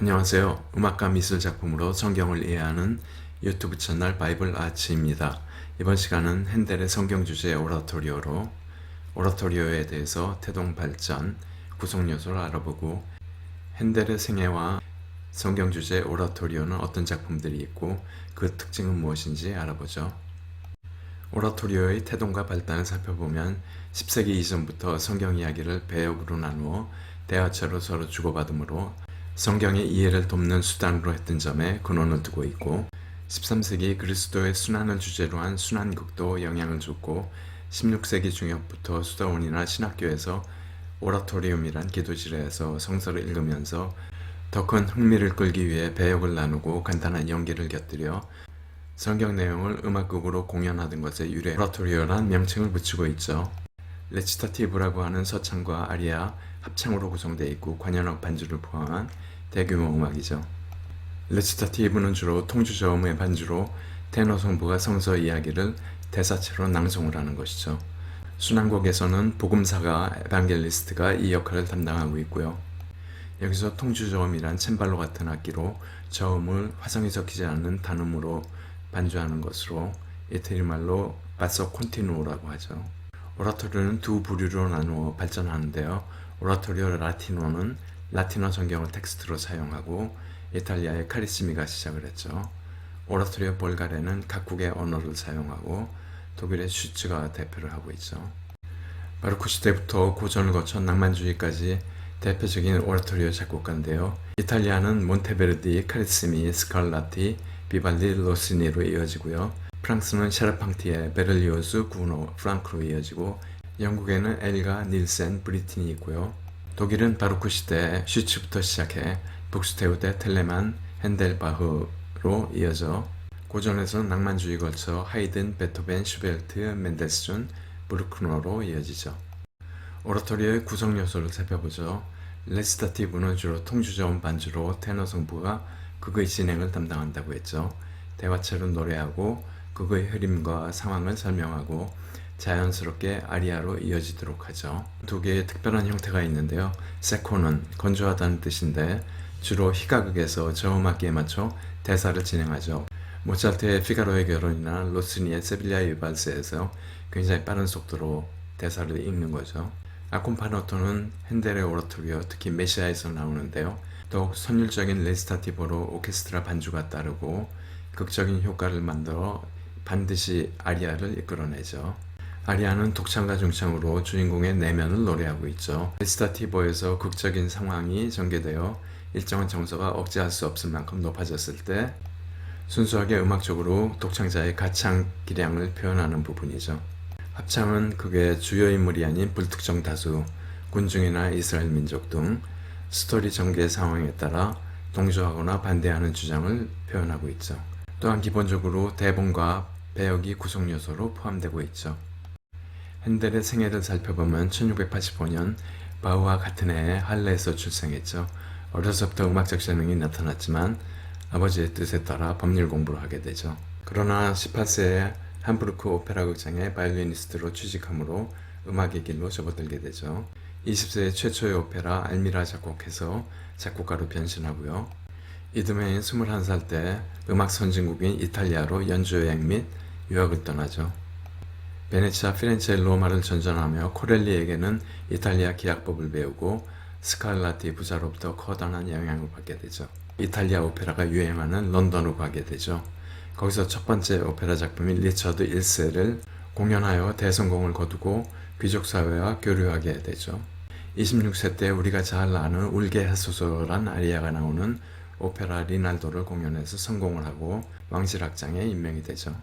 안녕하세요. 음악과 미술 작품으로 성경을 이해하는 유튜브 채널 바이블 아츠입니다. 이번 시간은 핸델의 성경 주제 오라토리오로 오라토리오에 대해서 태동 발전, 구성 요소를 알아보고 핸델의 생애와 성경 주제 오라토리오는 어떤 작품들이 있고 그 특징은 무엇인지 알아보죠. 오라토리오의 태동과 발단을 살펴보면 10세기 이전부터 성경 이야기를 배역으로 나누어 대화체로 서로 주고받으므로 성경의 이해를 돕는 수단으로 했던 점에 근원을 두고 있고 13세기 그리스도의 순환을 주제로 한 순환극도 영향을 줬고 16세기 중엽부터 수다원이나 신학교에서 오라토리움이란 기도실에서 성서를 읽으면서 더 큰 흥미를 끌기 위해 배역을 나누고 간단한 연기를 곁들여 성경 내용을 음악극으로 공연하던 것에 유래 오라토리오란 명칭을 붙이고 있죠. 레치타티브라고 하는 서창과 아리아 합창으로 구성되어 있고 관현악 반주를 포함한 대규모 음악이죠. 레치타티브는 주로 통주 저음의 반주로 테너 성부가 성서 이야기를 대사체로 낭송을 하는 것이죠. 순환곡에서는 복음사가 에반겔리스트가 이 역할을 담당하고 있고요. 여기서 통주 저음이란 챈발로 같은 악기로 저음을 화성이 섞이지 않는 단음으로 반주하는 것으로 이태리 말로 바서 콘티누오라고 하죠. 오라토리오는 두 부류로 나누어 발전하는데요. 오라토리오 라티노는 라틴어 성경을 텍스트로 사용하고 이탈리아의 카리스미가 시작을 했죠. 오라토리오 볼가레는 각국의 언어를 사용하고 독일의 슈츠가 대표를 하고 있죠. 바로크 시대부터 고전을 거쳐 낭만주의까지 대표적인 오라토리오 작곡가인데요. 이탈리아는 몬테베르디, 카리스미, 스칼라티, 비발디, 로시니로 이어지고요. 프랑스는 샤르팡티에, 베를리오스, 구노, 프랑크로 이어지고 영국에는 엘가, 닐센, 브리틴이 있고요. 독일은 바로크 시대 슈츠부터 시작해 북스테우데, 텔레만, 핸델바흐로 이어져 고전에서는 낭만주의 걸쳐 하이든, 베토벤, 슈벨트, 멘델스존, 브루크너로 이어지죠. 오라토리오의 구성 요소를 살펴보죠. 레스타티브는 주로 통주저음 반주로 테너 성부가 극의 진행을 담당한다고 했죠. 대화체로 노래하고 극의 흐름과 상황을 설명하고 자연스럽게 아리아로 이어지도록 하죠. 두 개의 특별한 형태가 있는데요. 세코는 건조하다는 뜻인데 주로 희가극에서 저음악기에 맞춰 대사를 진행하죠. 모차르트의 피가로의 결혼이나 로스니의 세빌리아의 발스에서 굉장히 빠른 속도로 대사를 읽는 거죠. 아콤파노토는 핸델의 오라토리오, 특히 메시아에서 나오는데요. 더욱 선율적인 레스타티브로 오케스트라 반주가 따르고 극적인 효과를 만들어 반드시 아리아를 이끌어내죠. 아리아는 독창과 중창으로 주인공의 내면을 노래하고 있죠. 레스타티보에서 극적인 상황이 전개되어 일정한 정서가 억제할 수 없을 만큼 높아졌을 때 순수하게 음악적으로 독창자의 가창 기량을 표현하는 부분이죠. 합창은 극의 주요 인물이 아닌 불특정 다수, 군중이나 이스라엘 민족 등 스토리 전개 상황에 따라 동조하거나 반대하는 주장을 표현하고 있죠. 또한 기본적으로 대본과 배역이 구성 요소로 포함되고 있죠. 핸델의 생애를 살펴보면 1685년 바우와 같은 해에 할레에서 출생했죠. 어려서부터 음악적 재능이 나타났지만 아버지의 뜻에 따라 법률 공부를 하게 되죠. 그러나 18세에 함부르크 오페라 극장의 바이올리니스트로 취직하므로 음악의 길로 접어들게 되죠. 20세의 최초의 오페라 알미라 작곡해서 작곡가로 변신하고요. 이듬해인 21살 때 음악 선진국인 이탈리아로 연주여행 및 유학을 떠나죠. 베네치아, 피렌체, 로마를 전전하며 코렐리에게는 이탈리아 기악법을 배우고 스칼라티 부자로부터 커다란 영향을 받게 되죠. 이탈리아 오페라가 유행하는 런던으로 가게 되죠. 거기서 첫 번째 오페라 작품인 리처드 1세를 공연하여 대성공을 거두고 귀족 사회와 교류하게 되죠. 26세 때 우리가 잘 아는 울게 하소서란 아리아가 나오는 오페라 리날도를 공연해서 성공을 하고 왕실악장에 임명이 되죠.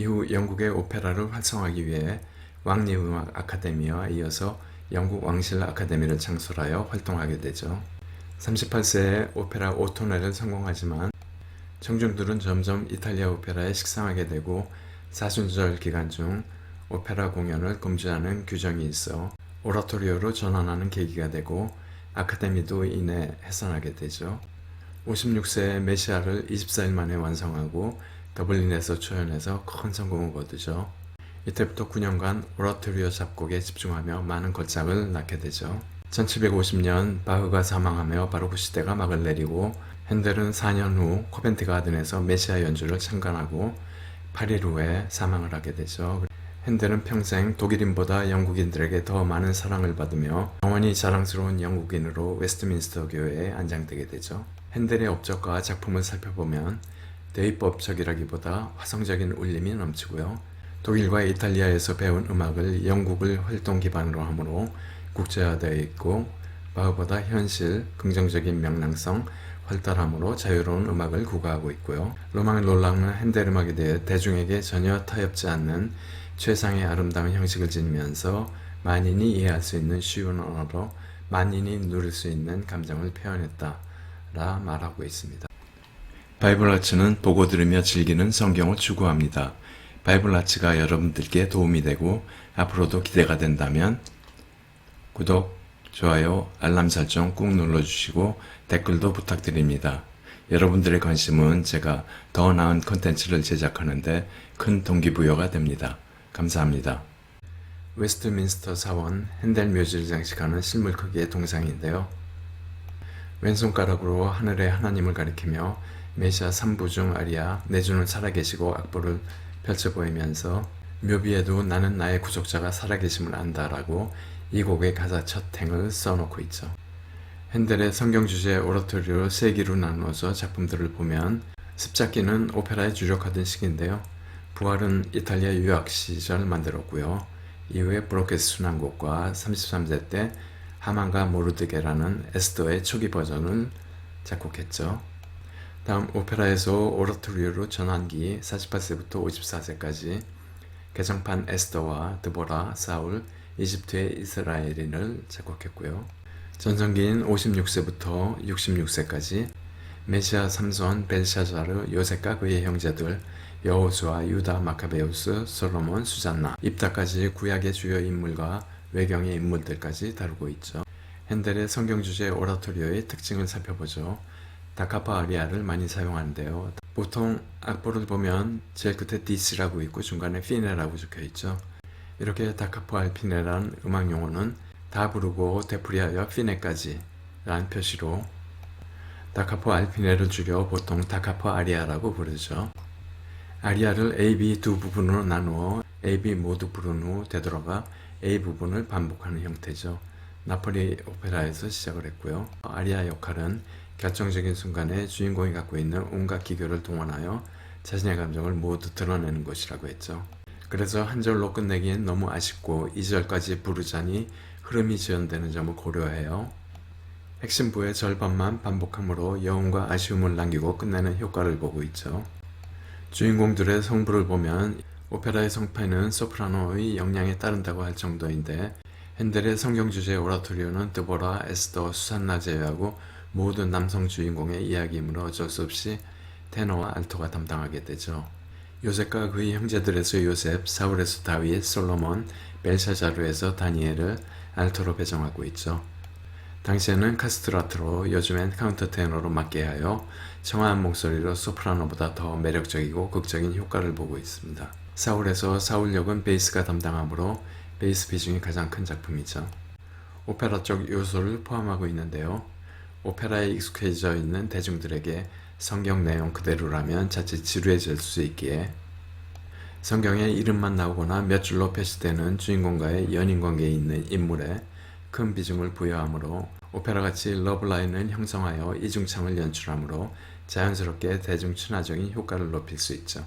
이후 영국의 오페라를 활성화하기 위해 왕리 음악 아카데미와 이어서 영국 왕실 아카데미를 창설하여 활동하게 되죠. 38세에 오페라 오토네를 성공하지만 청중들은 점점 이탈리아 오페라에 식상하게 되고 사순절 기간 중 오페라 공연을 금지하는 규정이 있어 오라토리오로 전환하는 계기가 되고 아카데미도 이내 해산하게 되죠. 56세에 메시아를 24일 만에 완성하고 더블린에서 초연해서 큰 성공을 거두죠. 이때부터 9년간 오라토리오 작곡에 집중하며 많은 걸작을 낳게 되죠. 1750년 바흐가 사망하며 바로 그 시대가 막을 내리고 핸델은 4년 후 코벤트 가든에서 메시아 연주를 참관하고 8일 후에 사망을 하게 되죠. 핸델은 평생 독일인보다 영국인들에게 더 많은 사랑을 받으며 영원히 자랑스러운 영국인으로 웨스트민스터 교회에 안장되게 되죠. 핸델의 업적과 작품을 살펴보면 대입법적이라기보다 화성적인 울림이 넘치고요. 독일과 이탈리아에서 배운 음악을 영국을 활동 기반으로 하므로 국제화되어 있고 바흐보다 현실, 긍정적인 명랑성, 활달함으로 자유로운 음악을 구가하고 있고요. 로망을 놀라는 핸델 음악에 대해 대중에게 전혀 타협지 않는 최상의 아름다운 형식을 지니면서 만인이 이해할 수 있는 쉬운 언어로 만인이 누릴 수 있는 감정을 표현했다 라 말하고 있습니다. 바이블 아츠는 보고 들으며 즐기는 성경을 추구합니다. 바이블 아츠가 여러분들께 도움이 되고 앞으로도 기대가 된다면 구독, 좋아요, 알람 설정 꾹 눌러주시고 댓글도 부탁드립니다. 여러분들의 관심은 제가 더 나은 컨텐츠를 제작하는데 큰 동기부여가 됩니다. 감사합니다. 웨스트민스터 사원 핸델 묘지를 장식하는 실물 크기의 동상인데요. 왼손가락으로 하늘의 하나님을 가리키며 메시아 3부 중 아리아 내 주는 살아계시고 악보를 펼쳐 보이면서 묘비에도 나는 나의 구속자가 살아계심을 안다라고 이 곡의 가사 첫 행을 써놓고 있죠. 핸델의 성경 주제 오라토리로 세 기로 나누어서 작품들을 보면 습작기는 오페라에 주력하던 시기인데요. 부활은 이탈리아 유학 시절 만들었고요. 이후에 브로케스 순환곡과 33세 때 하만과 모르드게라는 에스더의 초기 버전을 작곡했죠. 다음 오페라에서 오라토리오로 전환기 48세부터 54세까지 개정판 에스더와 드보라, 사울, 이집트의 이스라엘인을 작곡했고요. 전성기인 56세부터 66세까지 메시아 삼손, 벨샤자르, 요셉과 그의 형제들, 여호수아, 유다, 마카베우스, 솔로몬, 수잔나, 입다까지 구약의 주요 인물과 외경의 인물들까지 다루고 있죠. 핸델의 성경 주제 오라토리오의 특징을 살펴보죠. 다카파 아리아를 많이 사용하는데요. 보통 악보를 보면 제일 끝에 디스라고 있고 중간에 피네라고 적혀 있죠. 이렇게 다카포 알피네라는 음악 용어는 다 부르고 되풀이하여 피네까지 라는 표시로 다카포 알피네를 줄여 보통 다카포 아리아라고 부르죠. 아리아를 A, B 두 부분으로 나누어 A, B 모두 부른 후 되돌아가 A 부분을 반복하는 형태죠. 나폴리 오페라에서 시작을 했고요. 아리아 역할은 결정적인 순간에 주인공이 갖고 있는 온갖 기교를 동원하여 자신의 감정을 모두 드러내는 것이라고 했죠. 그래서 한 절로 끝내기엔 너무 아쉽고 2절까지 부르자니 흐름이 지연되는 점을 고려해요. 핵심부의 절반만 반복함으로 여운과 아쉬움을 남기고 끝내는 효과를 보고 있죠. 주인공들의 성부를 보면 오페라의 성패는 소프라노의 역량에 따른다고 할 정도인데 핸델의 성경 주제 오라토리오는 드보라, 에스더, 수산나 제외하고 모든 남성 주인공의 이야기이므로 어쩔 수 없이 테너와 알토가 담당하게 되죠. 요셉과 그의 형제들에서 요셉, 사울에서 다윗, 솔로몬, 벨샤자르에서 다니엘을 알토로 배정하고 있죠. 당시에는 카스트라트로 요즘엔 카운터 테너로 맡게 하여 청아한 목소리로 소프라노보다 더 매력적이고 극적인 효과를 보고 있습니다. 사울에서 사울 역은 베이스가 담당하므로 베이스 비중이 가장 큰 작품이죠. 오페라 쪽 요소를 포함하고 있는데요. 오페라에 익숙해져 있는 대중들에게 성경 내용 그대로라면 자칫 지루해질 수 있기에 성경에 이름만 나오거나 몇 줄로 표시되는 주인공과의 연인 관계에 있는 인물에 큰 비중을 부여하므로 오페라같이 러브라인을 형성하여 이중창을 연출하므로 자연스럽게 대중 친화적인 효과를 높일 수 있죠.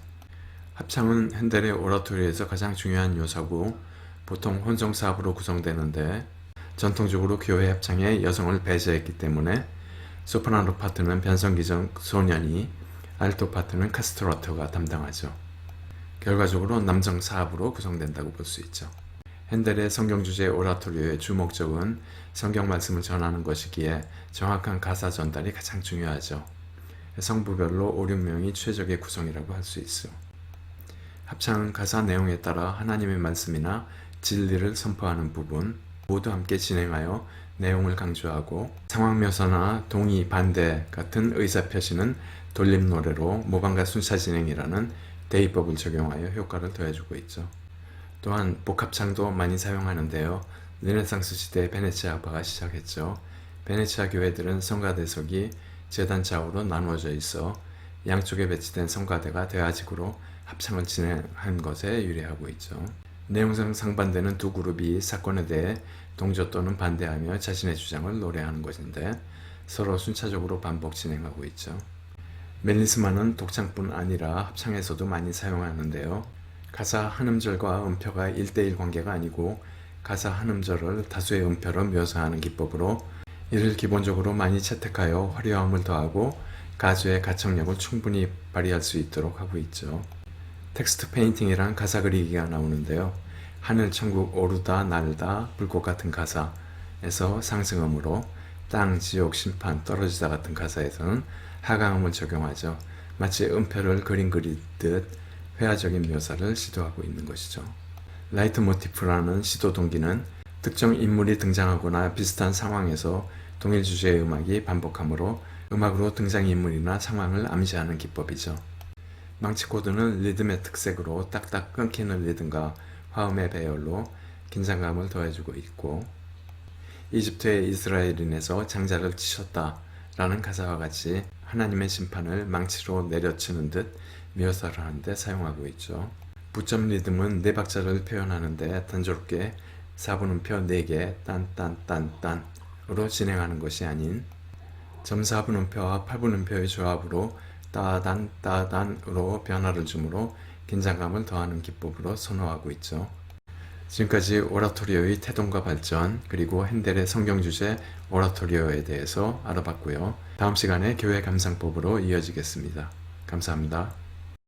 합창은 핸델의 오라토리에서 가장 중요한 요소고 보통 혼성 사업으로 구성되는데 전통적으로 교회 합창에 여성을 배제했기 때문에 소프라노 파트는 변성기적 소년이 알토 파트는 카스트라토가 담당하죠. 결과적으로 남성 사업으로 구성된다고 볼 수 있죠. 핸델의 성경 주제 오라토리오의 주목적은 성경 말씀을 전하는 것이기에 정확한 가사 전달이 가장 중요하죠. 성부별로 5, 6명이 최적의 구성이라고 할 수 있어. 합창 가사 내용에 따라 하나님의 말씀이나 진리를 선포하는 부분 모두 함께 진행하여 내용을 강조하고 상황 묘사나 동의, 반대 같은 의사 표시는 돌림 노래로 모방과 순차 진행이라는 대입법을 적용하여 효과를 더해주고 있죠. 또한 복합창도 많이 사용하는데요. 르네상스 시대 베네치아파가 시작했죠. 베네치아 교회들은 성가대석이 재단 좌우로 나누어져 있어 양쪽에 배치된 성가대가 대화직으로 합창을 진행한 것에 유래하고 있죠. 내용상 상반되는 두 그룹이 사건에 대해 동조 또는 반대하며 자신의 주장을 노래하는 것인데 서로 순차적으로 반복 진행하고 있죠. 멜리스마는 독창뿐 아니라 합창에서도 많이 사용하는데요. 가사 한 음절과 음표가 1대1 관계가 아니고 가사 한 음절을 다수의 음표로 묘사하는 기법으로 이를 기본적으로 많이 채택하여 화려함을 더하고 가수의 가창력을 충분히 발휘할 수 있도록 하고 있죠. 텍스트 페인팅이란 가사 그리기가 나오는데요. 하늘 천국 오르다 날다 불꽃 같은 가사에서 상승음으로 땅 지옥 심판 떨어지다 같은 가사에서는 하강음을 적용하죠. 마치 음표를 그림 그리듯 회화적인 묘사를 시도하고 있는 것이죠. 라이트 모티프라는 시도 동기는 특정 인물이 등장하거나 비슷한 상황에서 동일 주제의 음악이 반복하므로 음악으로 등장인물이나 상황을 암시하는 기법이죠. 망치 코드는 리듬의 특색으로 딱딱 끊기는 리듬과 화음의 배열로 긴장감을 더해주고 있고 이집트의 이스라엘인에서 장자를 치셨다 라는 가사와 같이 하나님의 심판을 망치로 내려치는 듯 묘사를 하는데 사용하고 있죠. 부점 리듬은 네 박자를 표현하는데 단조롭게 4분음표 4개 딴딴딴딴으로 진행하는 것이 아닌 점사분음표와 8분음표의 조합으로 따단 따단으로 변화를 주므로 긴장감을 더하는 기법으로 선호하고 있죠. 지금까지 오라토리오의 태동과 발전 그리고 핸델의 성경 주제 오라토리오에 대해서 알아봤고요. 다음 시간에 교회 감상법으로 이어지겠습니다. 감사합니다.